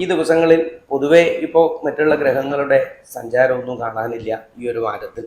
ഈ ദിവസങ്ങളിൽ പൊതുവെ ഇപ്പോൾ മറ്റുള്ള ഗ്രഹങ്ങളുടെ സഞ്ചാരമൊന്നും കാണാനില്ല ഈ ഒരു വാരത്തിൽ.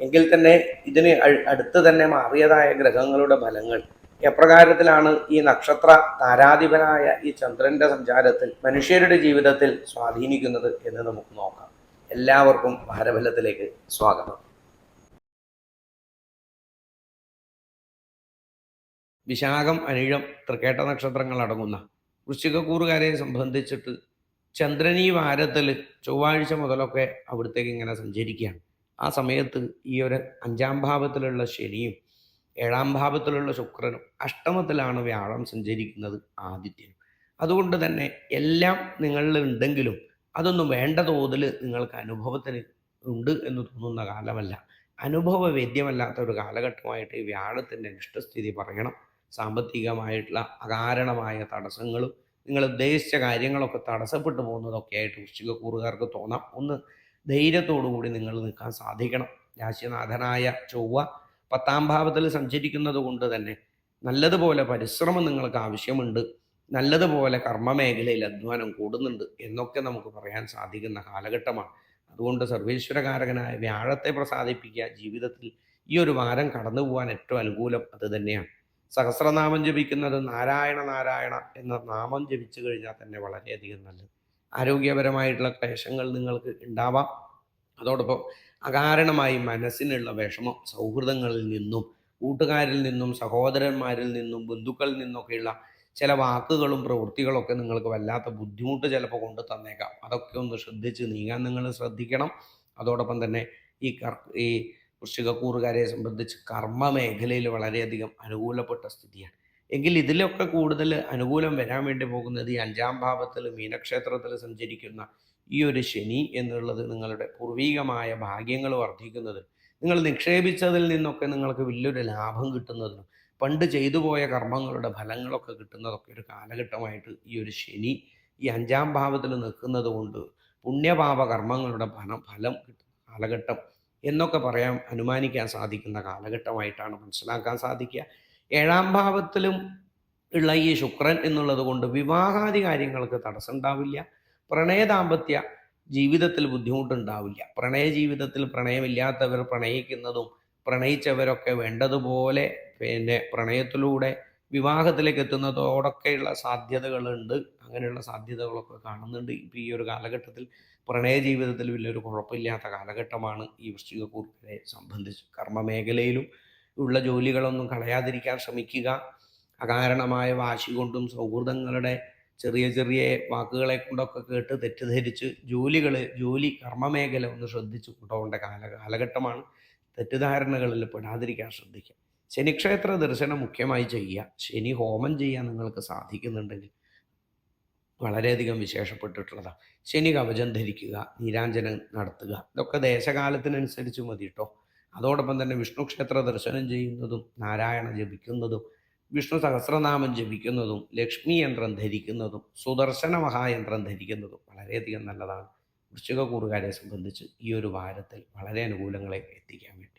എങ്കിൽ തന്നെ ഇതിന് അടുത്ത് തന്നെ മാറിയതായ ഗ്രഹങ്ങളുടെ ഫലങ്ങൾ എപ്രകാരത്തിലാണ് ഈ നക്ഷത്ര താരാധിപനായ ഈ ചന്ദ്രന്റെ സഞ്ചാരത്തിൽ മനുഷ്യരുടെ ജീവിതത്തിൽ സ്വാധീനിക്കുന്നത് എന്ന് നമുക്ക് നോക്കാം. എല്ലാവർക്കും ഭാരഫലത്തിലേക്ക് സ്വാഗതം. വിശാഖം അനിഴം തൃക്കേട്ട നക്ഷത്രങ്ങൾ അടങ്ങുന്ന വൃശ്ചികക്കൂറുകാരെ സംബന്ധിച്ചിട്ട് ചന്ദ്രൻ ഈ വാരത്തിൽ ചൊവ്വാഴ്ച മുതലൊക്കെ അവിടത്തേക്ക് ഇങ്ങനെ സഞ്ചരിക്കുകയാണ്. ആ സമയത്ത് ഈ ഒരു അഞ്ചാം ഭാവത്തിലുള്ള ശനിയും ഏഴാം ഭാവത്തിലുള്ള ശുക്രനും അഷ്ടമത്തിലാണ് വ്യാഴം സഞ്ചരിക്കുന്നത് ആദിത്യനും അതുകൊണ്ട് തന്നെ എല്ലാം നിങ്ങളിൽ ഉണ്ടെങ്കിലും അതൊന്നും വേണ്ട തോതിൽ നിങ്ങൾക്ക് അനുഭവത്തിന് ഉണ്ട് എന്ന് തോന്നുന്ന കാലമല്ല. അനുഭവ വേദ്യമല്ലാത്ത ഒരു കാലഘട്ടമായിട്ട് ഈ വ്യാഴത്തിന്റെ നിഷ്ഠസ്ഥിതി പറയണം. സാമ്പത്തികമായിട്ടുള്ള അകാരണമായ തടസ്സങ്ങളും നിങ്ങൾ ഉദ്ദേശിച്ച കാര്യങ്ങളൊക്കെ തടസ്സപ്പെട്ടു പോകുന്നതൊക്കെ ആയിട്ട് വൃശ്ചികക്കൂറുകാർക്ക് തോന്നാം. ഒന്ന് ധൈര്യത്തോടു കൂടി നിങ്ങൾ നിൽക്കാൻ സാധിക്കണം. രാശിനാഥനായ ചൊവ്വ പത്താം ഭാവത്തിൽ സഞ്ചരിക്കുന്നത് കൊണ്ട് തന്നെ നല്ലതുപോലെ പരിശ്രമം നിങ്ങൾക്ക് ആവശ്യമുണ്ട്. നല്ലതുപോലെ കർമ്മമേഖലയിൽ അധ്വാനം കൂടുന്നുണ്ട് എന്നൊക്കെ നമുക്ക് പറയാൻ സാധിക്കുന്ന കാലഘട്ടമാണ്. അതുകൊണ്ട് സർവേശ്വരകാരകനായ വ്യാഴത്തെ പ്രസാദിപ്പിക്കുക ജീവിതത്തിൽ ഈ ഒരു വാരം കടന്നു പോകാൻ ഏറ്റവും അനുകൂലം അത് തന്നെയാണ്. സഹസ്രനാമം ജപിക്കുന്നത് നാരായണ നാരായണ എന്ന നാമം ജപിച്ചു കഴിഞ്ഞാൽ തന്നെ വളരെയധികം നല്ലത്. ആരോഗ്യപരമായിട്ടുള്ള ക്ലേശങ്ങൾ നിങ്ങൾക്ക് ഉണ്ടാവാം. അതോടൊപ്പം അകാരണമായി മനസ്സിനുള്ള വിഷമം സൗഹൃദങ്ങളിൽ നിന്നും കൂട്ടുകാരിൽ നിന്നും സഹോദരന്മാരിൽ നിന്നും ബന്ധുക്കളിൽ നിന്നൊക്കെയുള്ള ചില വാക്കുകളും പ്രവൃത്തികളൊക്കെ നിങ്ങൾക്ക് വല്ലാത്ത ബുദ്ധിമുട്ട് ചിലപ്പോൾ കൊണ്ട് തന്നേക്കാം. അതൊക്കെ ഒന്ന് ശ്രദ്ധിച്ച് നീങ്ങാൻ നിങ്ങൾ ശ്രദ്ധിക്കണം. അതോടൊപ്പം തന്നെ ഈ ഈ വൃശ്ചികക്കൂറുകാരെ സംബന്ധിച്ച് കർമ്മ മേഖലയിൽ വളരെയധികം അനുകൂലപ്പെട്ട സ്ഥിതിയാണ്. എങ്കിൽ ഇതിലൊക്കെ കൂടുതൽ അനുകൂലം വരാൻ വേണ്ടി പോകുന്നത് ഈ അഞ്ചാം ഭാവത്തിൽ മീനക്ഷേത്രത്തിൽ സഞ്ചരിക്കുന്ന ഈ ഒരു ശനി എന്നുള്ളത് നിങ്ങളുടെ പൂർവീകമായ ഭാഗ്യങ്ങൾ വർദ്ധിക്കുന്നത് നിങ്ങൾ നിക്ഷേപിച്ചതിൽ നിന്നൊക്കെ നിങ്ങൾക്ക് വലിയൊരു ലാഭം കിട്ടുന്നതിനും പണ്ട് ചെയ്തു പോയ കർമ്മങ്ങളുടെ ഫലങ്ങളൊക്കെ കിട്ടുന്നതൊക്കെ ഒരു കാലഘട്ടമായിട്ട് ഈ ഒരു ശനി ഈ അഞ്ചാം ഭാവത്തിൽ നിൽക്കുന്നത് കൊണ്ട് പുണ്യപാപ കർമ്മങ്ങളുടെ ഫലം ഫലം കിട്ടുന്ന കാലഘട്ടം എന്നൊക്കെ പറയാൻ അനുമാനിക്കാൻ സാധിക്കുന്ന കാലഘട്ടമായിട്ടാണ് മനസ്സിലാക്കാൻ സാധിക്കുക. ഏഴാം ഭാവത്തിലും ഉള്ള ഈ ശുക്രൻ എന്നുള്ളത് കൊണ്ട് വിവാഹാദി കാര്യങ്ങൾക്ക് തടസ്സം ഉണ്ടാവില്ല പ്രണയ ദാമ്പത്യ ജീവിതത്തിൽ ബുദ്ധിമുട്ടുണ്ടാവില്ല. പ്രണയ ജീവിതത്തിൽ പ്രണയമില്ലാത്തവർ പ്രണയിക്കുന്നതും പ്രണയിച്ചവരൊക്കെ വേണ്ടതുപോലെ പിന്നെ പ്രണയത്തിലൂടെ വിവാഹത്തിലേക്ക് എത്തുന്നതോടൊക്കെയുള്ള സാധ്യതകളുണ്ട്. അങ്ങനെയുള്ള സാധ്യതകളൊക്കെ കാണുന്നുണ്ട്. ഇപ്പം ഈ ഒരു കാലഘട്ടത്തിൽ പ്രണയ ജീവിതത്തിൽ വലിയൊരു കുഴപ്പമില്ലാത്ത കാലഘട്ടമാണ് ഈ വൃശ്ചികക്കൂർക്കരെ സംബന്ധിച്ച്. കർമ്മ മേഖലയിലും ഉള്ള ജോലികളൊന്നും കളയാതിരിക്കാൻ ശ്രമിക്കുക. അകാരണമായ വാശി കൊണ്ടും സൗഹൃദങ്ങളുടെ ചെറിയ ചെറിയ വാക്കുകളെ കൊണ്ടൊക്കെ കേട്ട് തെറ്റിദ്ധരിച്ച് ജോലികൾ ജോലി കർമ്മമേഖല ഒന്ന് ശ്രദ്ധിച്ച് കൊണ്ടുപോകേണ്ട കാല കാലഘട്ടമാണ്. തെറ്റിദ്ധാരണകളിൽ പെടാതിരിക്കാൻ ശ്രദ്ധിക്കുക. ശനിക്ഷേത്ര ദർശനം മുഖ്യമായി ചെയ്യുക. ശനി ഹോമം ചെയ്യാൻ നിങ്ങൾക്ക് സാധിക്കുന്നുണ്ടെങ്കിൽ വളരെയധികം വിശേഷപ്പെട്ടിട്ടുള്ളതാണ് ശനി കവചം ധരിക്കുക നീരാഞ്ജനം നടത്തുക. ഇതൊക്കെ ദേശകാലത്തിനനുസരിച്ച് മതി കേട്ടോ അതോടൊപ്പം തന്നെ വിഷ്ണു ക്ഷേത്ര ദർശനം ചെയ്യുന്നതും നാരായണ ജപിക്കുന്നതും വിഷ്ണു സഹസ്രനാമം ജപിക്കുന്നതും ലക്ഷ്മി യന്ത്രം ധരിക്കുന്നതും സുദർശന മഹായന്ത്രം ധരിക്കുന്നതും വളരെയധികം നല്ലതാണ്. വൃശ്ചിക കൂറുകാരെ സംബന്ധിച്ച് ഈ ഒരു വാരത്തിൽ വളരെ അനുകൂലങ്ങളെ എത്തിക്കാൻ വേണ്ടി.